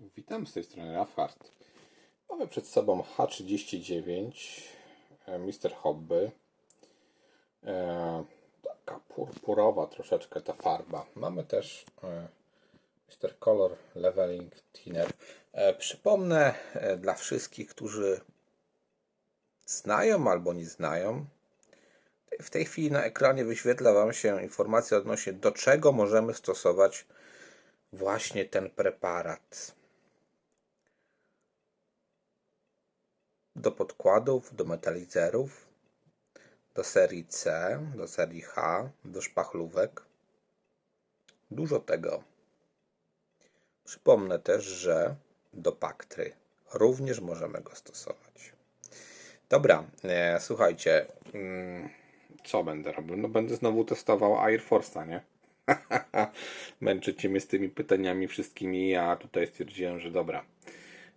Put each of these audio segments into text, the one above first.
Witam z tej strony Rafhard. Mamy przed sobą H39 e, Mr. Hobby. E, taka purpurowa troszeczkę ta farba. Mamy też e, Mr. Color Leveling Thinner. E, przypomnę e, dla wszystkich, którzy znają albo nie znają. W tej chwili na ekranie wyświetla Wam się informacja odnośnie do czego możemy stosować właśnie ten preparat. Do podkładów, do metalizerów, do serii C, do serii H, do szpachlówek. Dużo tego. Przypomnę też, że do paktry również możemy go stosować. Dobra, e, słuchajcie, mm, co będę robił? No będę znowu testował Air Force'a, nie? Męczycie mnie z tymi pytaniami wszystkimi, a tutaj stwierdziłem, że dobra.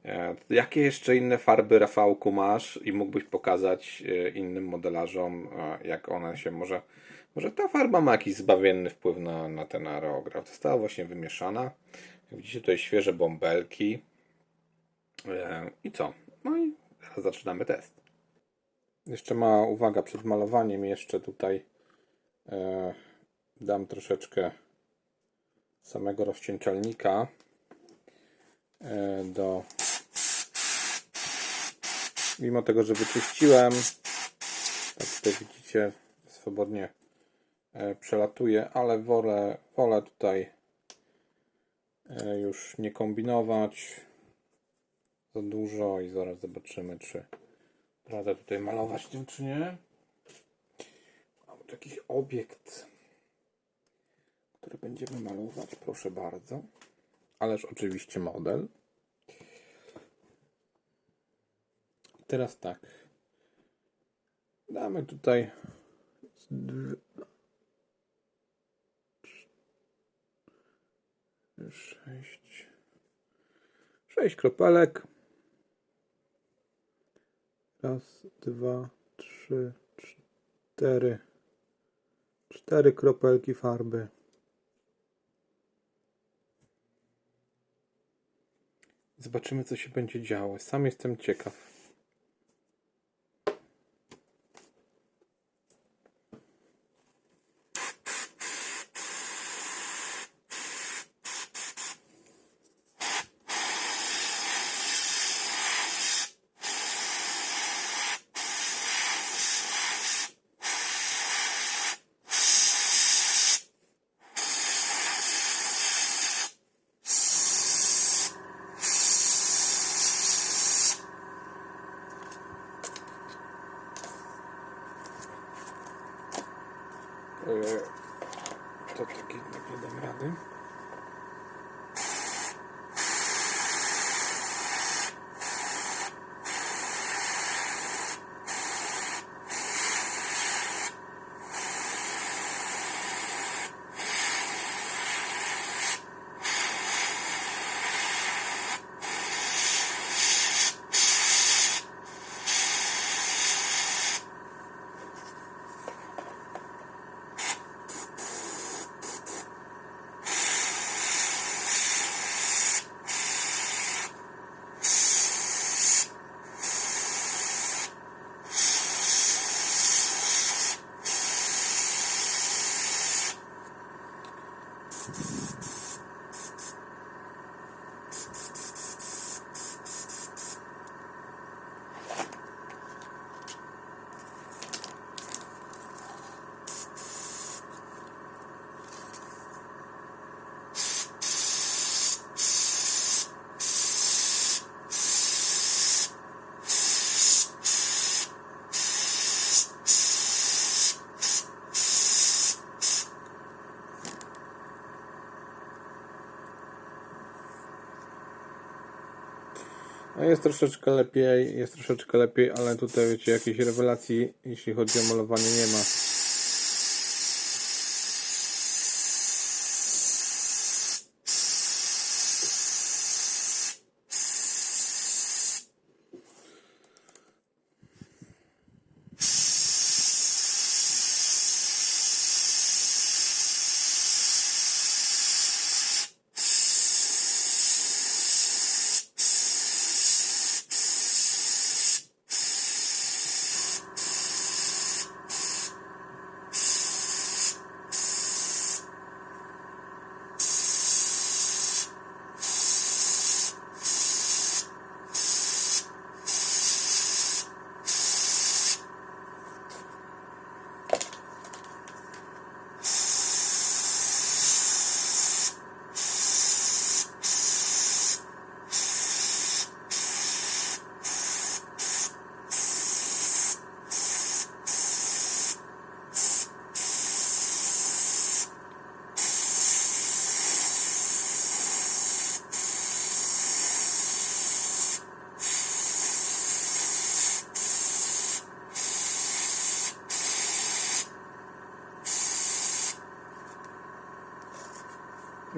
E, Jakie jeszcze inne farby Rafałku masz i mógłbyś pokazać e, innym modelarzom, e, jak ona się może. Może ta farba ma jakiś zbawienny wpływ na, na ten aerograf. Została właśnie wymieszana. Widzicie, tutaj świeże bąbelki. I co? No i zaczynamy test. Jeszcze mała uwaga przed malowaniem. Jeszcze tutaj dam troszeczkę samego rozcieńczalnika do mimo tego, że wyczyściłem, tak tutaj widzicie, swobodnie e, przelatuje, ale wolę, wolę tutaj e, już nie kombinować za dużo i zaraz zobaczymy, czy radę tutaj malować tym, czy nie. Mam tu jakiś obiekt, który będziemy malować, proszę bardzo. Ależ oczywiście model. Teraz tak. Damy tutaj sześć, sześć kropelek. Raz, dwa, trzy, cztery. Cztery kropelki farby. Zobaczymy, co się będzie działo. Sam jestem ciekaw. To tak jednak nie dam rady. No jest troszeczkę lepiej, jest troszeczkę lepiej, ale tutaj wiecie, jakiejś rewelacji, jeśli chodzi o malowanie nie ma.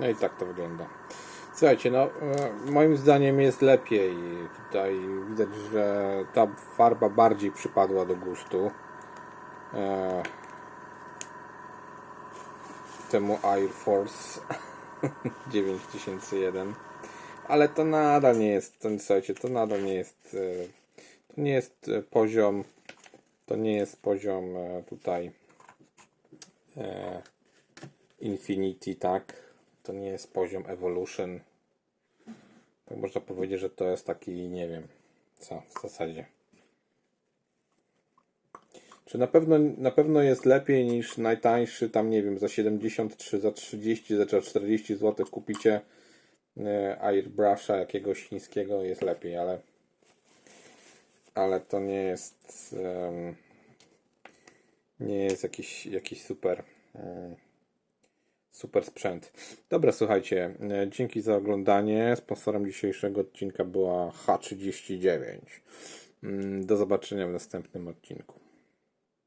No i tak to wygląda. Słuchajcie, no e, moim zdaniem jest lepiej. Tutaj widać, że ta farba bardziej przypadła do gustu. E, temu Air Force 9001. Ale to nadal nie jest, to, słuchajcie, to nadal nie jest, e, to nie jest poziom, to nie jest poziom tutaj Infinity, tak? To nie jest poziom Evolution. Tak można powiedzieć, że to jest taki, nie wiem, co w zasadzie. Czy na pewno, na pewno jest lepiej niż najtańszy, tam nie wiem, za 73, za 30, za 40 zł kupicie e, airbrusha jakiegoś chińskiego, jest lepiej, ale ale to nie jest em, nie jest jakiś, jakiś super em, super sprzęt. Dobra, słuchajcie, e, dzięki za oglądanie. Sponsorem dzisiejszego odcinka była H39. Mm, Do zobaczenia w następnym odcinku.